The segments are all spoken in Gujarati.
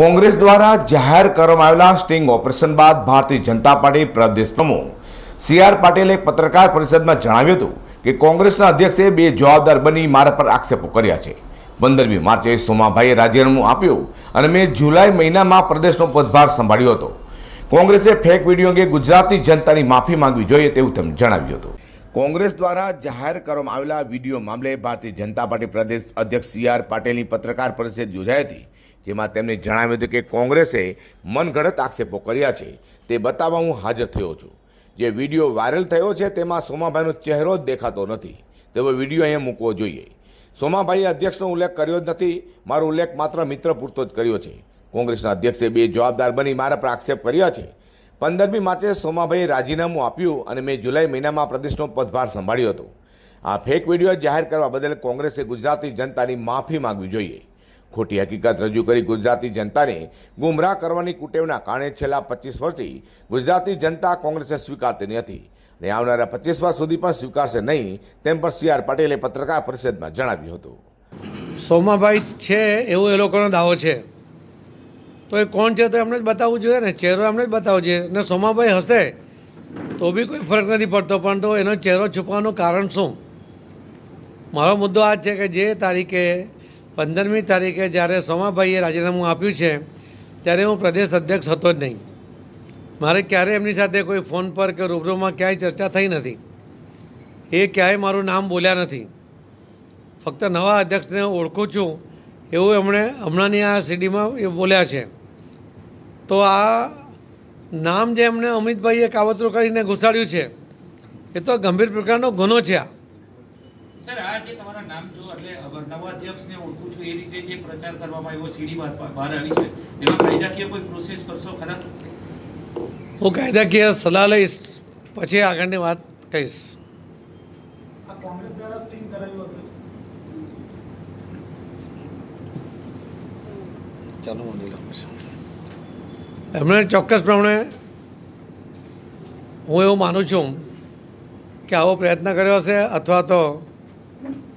કોંગ્રેસ દ્વારા જાહેર કરવામાં આવેલા સ્ટિંગ ઓપરેશન બાદ ભારતીય જનતા પાર્ટી પ્રદેશ પ્રમુખ સી આર પાટીલે પત્રકાર પરિષદમાં જણાવ્યું હતું કે કોંગ્રેસના અધ્યક્ષે બે જવાબદાર બની મારા પર આક્ષેપો કર્યા છે. પંદરમી માર્ચે સોમાભાઈએ રાજીનામું આપ્યું અને મેં જુલાઈ મહિનામાં પ્રદેશનો પદભાર સંભાળ્યો હતો. કોંગ્રેસે ફેક વીડિયો અંગે ગુજરાતની જનતાની માફી માંગવી જોઈએ તેવું તેમણે જણાવ્યું હતું. કોંગ્રેસ દ્વારા જાહેર કરવામાં આવેલા વીડિયો મામલે ભારતીય જનતા પાર્ટી પ્રદેશ અધ્યક્ષ સી આર પાટીલની પત્રકાર પરિષદ યોજાઈ હતી. જેમાં તેમણે જણાવ્યું હતું કે કોંગ્રેસે મનગઢત આક્ષેપો કર્યા છે. તે બતાવવા હું હાજર થયો છું. જે વીડિયો વાયરલ થયો છે તેમાં સોમાભાઈનો ચહેરો જ દેખાતો નથી. તેવો વીડિયો અહીંયા મૂકવો જોઈએ. સોમાભાઈએ અધ્યક્ષનો ઉલ્લેખ કર્યો જ નથી. મારો ઉલ્લેખ માત્ર મિત્ર પૂરતો જ કર્યો છે. કોંગ્રેસના અધ્યક્ષે બે જવાબદાર બની મારા પર આક્ષેપ કર્યા છે. પંદરમી માર્ચે સોમાભાઈએ રાજીનામું આપ્યું અને મેં જુલાઈ મહિનામાં પ્રદેશનો પદભાર સંભાળ્યો હતો. આ ફેક વીડિયો જાહેર કરવા બદલ કોંગ્રેસે ગુજરાતી જનતાની માફી માગવી જોઈએ. ખોટી હકીકત રજૂ કરી ગુજરાતી જનતાને ગુમરાહ કરવાની કુટેવના કારણે છેલ્લા પચીસ વર્ષથી ગુજરાતી જનતા કોંગ્રેસે સ્વીકારતી નથી અને આવનારા પચીસ વર્ષ સુધી પણ સ્વીકારશે નહીં તેમ પણ સી આર પટેલે પત્રકાર પરિષદમાં જણાવ્યું હતું. સોમાભાઈ છે, એવો એ લોકોનો દાવો છે. તો એ કોણ છે તો એમને જ બતાવવું જોઈએ ને? ચહેરો એમને જ બતાવવો જોઈએ. ને સોમાભાઈ હશે તો બી કોઈ ફરક નથી પડતો, પણ તો એનો ચહેરો છુપાવવાનું કારણ શું? મારો મુદ્દો આ છે કે જે તારીખે પંદરમી તારીખે જ્યારે સોમાભાઈએ રાજીનામું આપ્યું છે, ત્યારે હું પ્રદેશ અધ્યક્ષ હતો જ નહીં. મારે ક્યારેય એમની સાથે કોઈ ફોન પર કે રૂબરૂમાં ક્યાંય ચર્ચા થઈ નથી. એ ક્યાંય મારું નામ બોલ્યા નથી. ફક્ત નવા અધ્યક્ષને ઓળખું છું, એવું એમણે હમણાંની આ સીડીમાં એ બોલ્યા છે. તો આ નામ જે એમણે અમિતભાઈએ કાવતરું કરીને ઘુસાડ્યું છે, એ તો ગંભીર પ્રકારનો ગુનો છે આ. સર આ જે તમારા નામ જો એટલે નવા અધ્યક્ષને ઓળખું છું એ રીતે જે પ્રચાર કરવામાં આવ્યો સીડી બહાર બહાર આવી છે એમાં કાયદાકીય કોઈ પ્રોસેસ કરશો ખરા? હું કાયદાકીય સલાહ લઈશ પછી આગળની વાત કહીશ. ચાલો કોંગ્રેસ દ્વારા સ્ટિંગ કરાયું હશે? ચાલો મને એમણે ચોક્કસ પ્રમાણે હું એવું માનું છું કે આવો પ્રયત્ન કર્યો હશે અથવા તો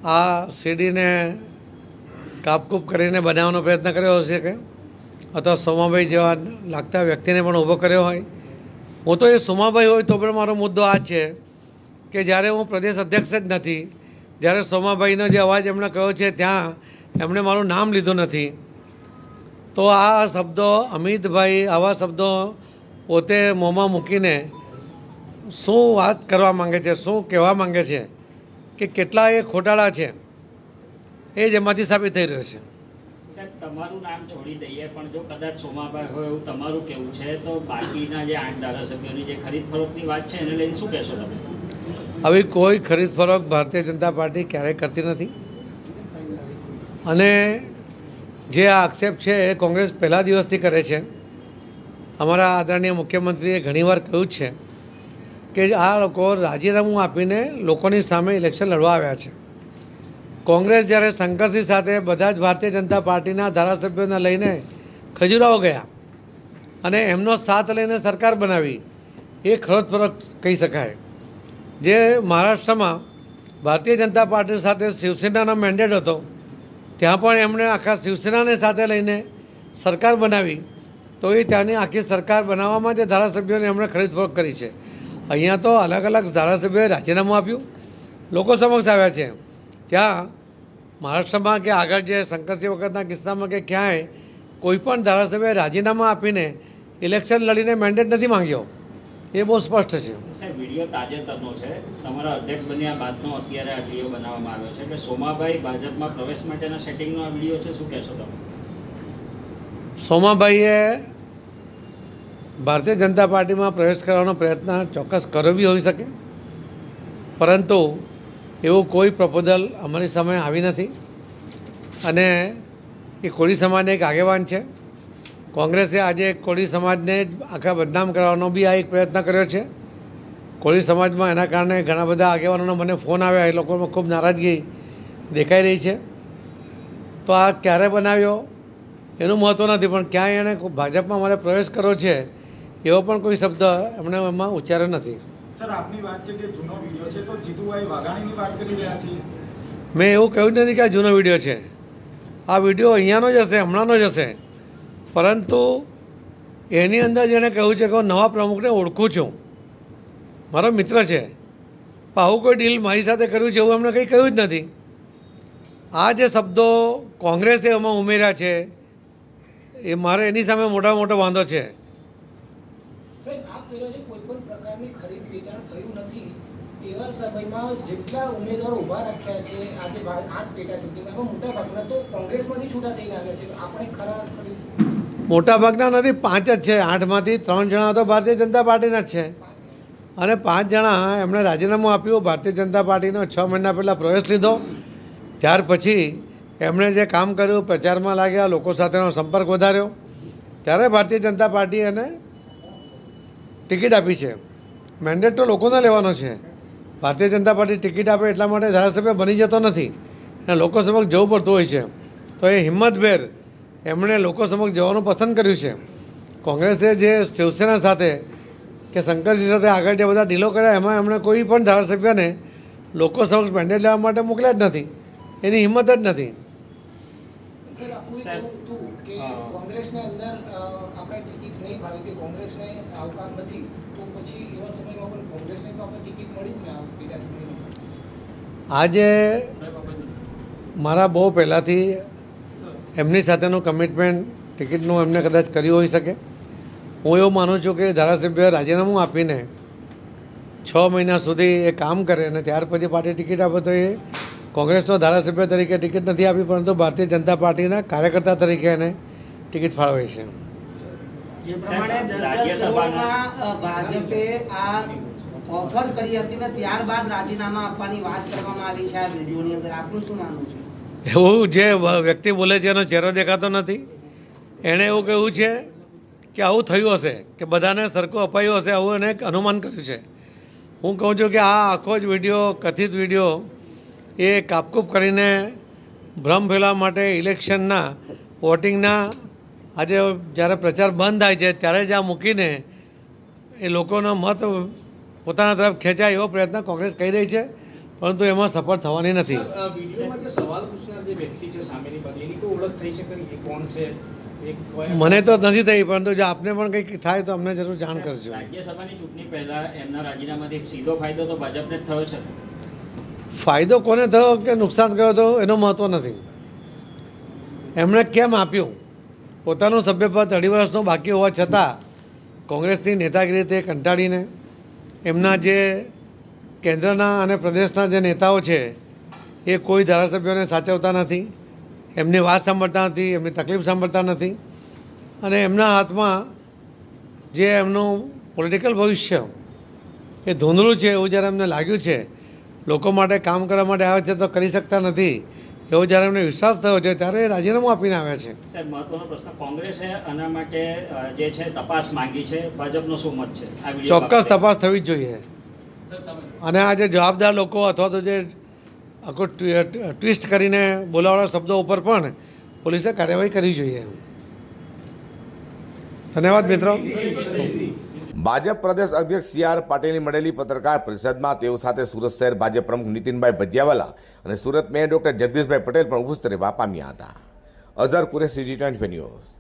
આ સીડીને કાપકૂપ કરીને બનાવવાનો પ્રયત્ન કર્યો હશે કે? અથવા સોમાભાઈ જેવા લાગતા વ્યક્તિને પણ ઊભો કર્યો હોય. હું તો એ સોમાભાઈ હોય તો પણ મારો મુદ્દો આ છે કે જ્યારે હું પ્રદેશ અધ્યક્ષ જ નથી, જ્યારે સોમાભાઈનો જે અવાજ એમણે કહ્યો છે ત્યાં એમણે મારું નામ લીધું નથી, તો આ શબ્દો અમિતભાઈ, આવા શબ્દો પોતે મોંમાં મૂકીને શું વાત કરવા માંગે છે, શું કહેવા માંગે છે? કે કેટલા એ ખોટાળા છે એ જ એમાંથી સાબિત થઈ રહ્યો છે. તમારું નામ છોડી દઈએ પણ જો કદાચ સોમાભાઈ હોય એવું તમારું કેવું છે તો બાકીના જે આઠ ધારાસભ્યોની જે ખરીદ ફરોખની વાત છે એને લઈને શું કહેશો તમે? આવી કોઈ ખરીદ ફરોખ ભારતીય જનતા પાર્ટી ક્યારેય કરતી નથી. અને જે આ આક્ષેપ છે એ કોંગ્રેસ પહેલા દિવસથી કરે છે. અમારા આદરણીય મુખ્યમંત્રીએ ઘણીવાર કહ્યું જ છે કે આ લોકો રાજીનામું આપીને લોકોની સામે ઇલેક્શન લડવા આવ્યા છે. કોંગ્રેસ જ્યારે શંકરસિંહ સાથે બધા જ ભારતીય જનતા પાર્ટીના ધારાસભ્યોને લઈને ખજુરાઓ ગયા અને એમનો સાથ લઈને સરકાર બનાવી, એ ખરોજ ફરક કહી શકાય. જે મહારાષ્ટ્રમાં ભારતીય જનતા પાર્ટી સાથે શિવસેનાનો મેન્ડેટ હતો, ત્યાં પણ એમણે આખા શિવસેનાને સાથે લઈને સરકાર બનાવી, તો એ ત્યાંની આખી સરકાર બનાવવામાં જે ધારાસભ્યોને એમણે ખરીદ ફરોખ કરી છે. અહીંયા તો અલગ અલગ ધારાસભ્યોએ રાજીનામું આપ્યું. લોકો સમક્ષ આવ્યા છે. ત્યાં મહારાષ્ટ્રમાં કે આગળ જે શંકરસિંહ વખતના કિસ્સામાં કે ક્યાંય કોઈપણ ધારાસભ્યએ રાજીનામા આપીને ઇલેક્શન લડીને મેન્ડેટ નથી માંગ્યો. એ બહુ સ્પષ્ટ છે. સાહેબ વીડિયો તાજેતરનો છે. તમારા અધ્યક્ષ બન્યા બાદનો અત્યારે આ વીડિયો બનાવવામાં આવ્યો છે. એટલે સોમાભાઈ ભાજપમાં પ્રવેશ માટેના સેટિંગનો આ વીડિયો છે. શું કહેશો તમે? સોમાભાઈએ ભારતીય જનતા પાર્ટીમાં પ્રવેશ કરવાનો પ્રયત્ન ચોક્કસ કર્યો બી હોઈ શકે. પરંતુ એવું કોઈ પ્રપોઝલ અમારી સામે આવી નથી. અને એ કોળી સમાજને એક આગેવાન છે. કોંગ્રેસે આજે કોળી સમાજને આખા બદનામ કરવાનો બી આ એક પ્રયત્ન કર્યો છે. કોળી સમાજમાં એના કારણે ઘણા બધા આગેવાનોનો મને ફોન આવ્યા. એ લોકોમાં ખૂબ નારાજગી દેખાઈ રહી છે. તો આ ક્યારે બનાવ્યો? એનું મહત્ત્વ નથી. પણ ક્યાંય એણે ભાજપમાં મારે પ્રવેશ કર્યો છે એવો પણ કોઈ શબ્દ એમણે એમાં ઉચ્ચાર્યો નથી. સર આપની વાત છે કે જૂનો વીડિયો છે તો જીતુભાઈ વાઘાણીની વાત કરી રહ્યા છીએ. મેં એવું કહ્યું જ નથી કે આ જૂનો વીડિયો છે. આ વીડિયો અહીંયાનો જ હશે હમણાંનો જ હશે. પરંતુ એની અંદર જેણે કહ્યું છે કે હું નવા પ્રમુખને ઓળખું છું. મારો મિત્ર છે. પણ આવું કોઈ ડીલ મારી સાથે કર્યું છે એવું એમણે કંઈ કહ્યું જ નથી. આ જે શબ્દો કોંગ્રેસે એમાં ઉમેર્યા છે એ મારે એની સામે મોટા મોટો વાંધો છે સાહેબ આપ કહી રહ્યા છો કોઈ પણ પ્રકારની ખરીદ વેચાણ થયું નથી સમયમાં જેટલા ઉમેદવારો ઊભા રાખ્યા છે, આજે આઠ પેટા ચૂંટણીમાં મોટા ભાગના તો કોંગ્રેસમાંથી છૂટા થઈને આવ્યા છે. આપણે ખરા મોટા મોટાભાગના નથી, પાંચ જ છે. આઠમાંથી ત્રણ જણા તો ભારતીય જનતા પાર્ટીના જ છે. અને પાંચ જણા એમણે રાજીનામું આપ્યું. ભારતીય જનતા પાર્ટીનો છ મહિના પહેલાં પ્રવેશ લીધો. ત્યાર પછી એમણે જે કામ કર્યું, પ્રચારમાં લાગ્યા, લોકો સાથેનો સંપર્ક વધાર્યો. ત્યારે ભારતીય જનતા પાર્ટી એને ટિકિટ આપી છે. મેન્ડેટ તો લોકોને લેવાનો છે. ભારતીય જનતા પાર્ટી ટિકિટ આપે એટલા માટે ધારાસભ્ય બની જતો નથી. અને લોકો સમક્ષ જવું પડતું હોય છે. તો એ હિંમતભેર એમણે લોકો સમક્ષ જવાનું પસંદ કર્યું છે. કોંગ્રેસે જે શિવસેના સાથે કે શંકરજી સાથે આગળ જે બધા ડીલો કર્યા એમાં એમણે કોઈ પણ ધારાસભ્યને લોકો સમક્ષ મેન્ડેટ લેવા માટે મોકલ્યા જ નથી. એની હિંમત જ નથી. કોંગ્રેસને અંદર આપણે ટિકિટ નહીં ફાવી કે કોંગ્રેસને આવકાર નથી તો પછી એવા સમયમાં પણ કોંગ્રેસને તો આપણે ટિકિટ મળી જ ને આ પેટા ચૂંટણીમાં. આજે મારા બહુ પહેલાંથી એમની સાથેનું કમિટમેન્ટ ટિકિટનું એમને કદાચ કર્યું હોઈ શકે. હું એવું માનું છું કે ધારાસભ્ય રાજીનામું આપીને છ મહિના સુધી એ કામ કરે અને ત્યાર પછી પાર્ટી ટિકિટ આપે તો એ કોંગ્રેસનો ધારાસભ્ય તરીકે ટિકિટ નથી આપી પરંતુ ભારતીય જનતા પાર્ટીના કાર્યકર્તા તરીકે એને ટિકિટ ફાળવે છે. જે પ્રમાણે સાહેબ, દસ દસ રાજ્યસભાના- કરોડમાં અ, ભાજપે આ ઓફર કરી હતી ને ત્યારબાદ રાજીનામા આપવાની વાત કરવામાં આવી છે આ વિડીયોની અંદર. આપનું શું માનવું છે? એવું જે વ્યક્તિ બોલે છે એનો ચહેરો દેખાતો નથી. એણે એવું કહ્યું છે કે આવું થયું હશે કે બધાને સરખું અપાયું હશે આવું એને એક અનુમાન કર્યું છે. હું કહું છું કે આ આખો જ વીડિયો કથિત વીડિયો એ કાપકૂપ કરીને ભ્રમ ફેલાવવા માટે ઇલેક્શનના વોટિંગના આજે જ્યારે પ્રચાર બંધ થાય છે ત્યારે જ આ મૂકીને એ લોકોનો મત પોતાના તરફ ખેંચાય એવો પ્રયત્ન કોંગ્રેસ કરી રહી છે પરંતુ એમાં સફળ થવાની નથી. મને તો નથી થઈ પરંતુ જો આપને પણ કંઈક થાય તો અમને જરૂર જાણ કરજો. રાજ્યસભાની ચૂંટણી પહેલા એમના રાજીનામાથી સીધો ફાયદો તો ભાજપને થયો છે. ફાયદો કોને થયો કે નુકસાન થયો તો એનો મહત્ત્વ નથી. એમણે કેમ આપ્યું? પોતાનું સભ્યપદ અઢી વર્ષનું બાકી હોવા છતાં કોંગ્રેસની નેતાગીરી તે કંટાળીને એમના જે કેન્દ્રના અને પ્રદેશના જે નેતાઓ છે, એ કોઈ ધારાસભ્યોને સાચવતા નથી, એમની વાત સાંભળતા નથી, એમની તકલીફ સાંભળતા નથી અને એમના હાથમાં જે એમનું પોલિટિકલ ભવિષ્ય એ ધૂંધળું છે એવું જ્યારે એમને લાગ્યું છે, લોકો માટે કામ કરવા માટે આવે છે તો કરી શકતા નથી. એવો જ્યારે એમને વિશ્વાસ થયો છે ત્યારે એ રાજીનામું આપીને આવ્યા છે. સાહેબ મહત્વનો પ્રશ્ન કોંગ્રેસે આના માટે જે છે તપાસ માંગી છે. ભાજપનો શું મત છે? ચોક્કસ તપાસ થવી જ જોઈએ. અને આ જે જવાબદાર લોકો અથવા તો જે આખો ટ્વિસ્ટ કરીને બોલાવાળા શબ્દો ઉપર પણ પોલીસે કાર્યવાહી કરવી જોઈએ. ધન્યવાદ મિત્રો. ભાજપ પ્રદેશ અધ્યક્ષ સી આર પાટીલની મળેલી પત્રકાર પરિષદમાં તેઓ સાથે સુરત શહેર ભાજપ પ્રમુખ નીતિનભાઈ ભજિયાવાલા અને સુરત મેયર ડોક્ટર જગદીશભાઈ પટેલ પણ ઉપસ્થિત રહેવા પામ્યા હતા. Azhar Qureshi G twenty news.